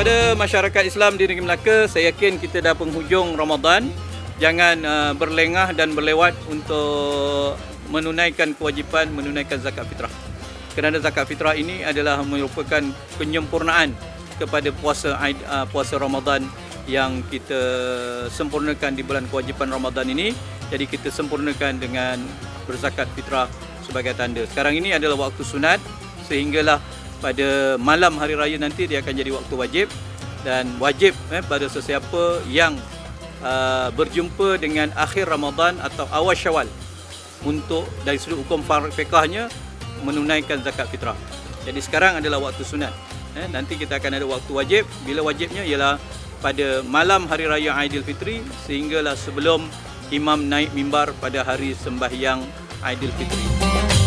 kepada masyarakat Islam di negeri Melaka, saya yakin kita dah penghujung Ramadan. Jangan uh, berlengah dan berlewat untuk menunaikan kewajipan menunaikan zakat fitrah. Kerana zakat fitrah ini adalah merupakan penyempurnaan kepada puasa uh, puasa Ramadan yang kita sempurnakan di bulan kewajipan Ramadan ini. Jadi kita sempurnakan dengan berzakat fitrah sebagai tanda. Sekarang ini adalah waktu sunat sehinggalah pada malam hari raya nanti dia akan jadi waktu wajib dan wajib eh, pada sesiapa yang uh, berjumpa dengan akhir Ramadan atau awal Syawal untuk dari sudut hukum fiqahnya menunaikan zakat fitrah. Jadi sekarang adalah waktu sunat. Eh, nanti kita akan ada waktu wajib. Bila wajibnya ialah pada malam hari raya Aidilfitri sehinggalah sebelum imam naik mimbar pada hari sembahyang Aidilfitri.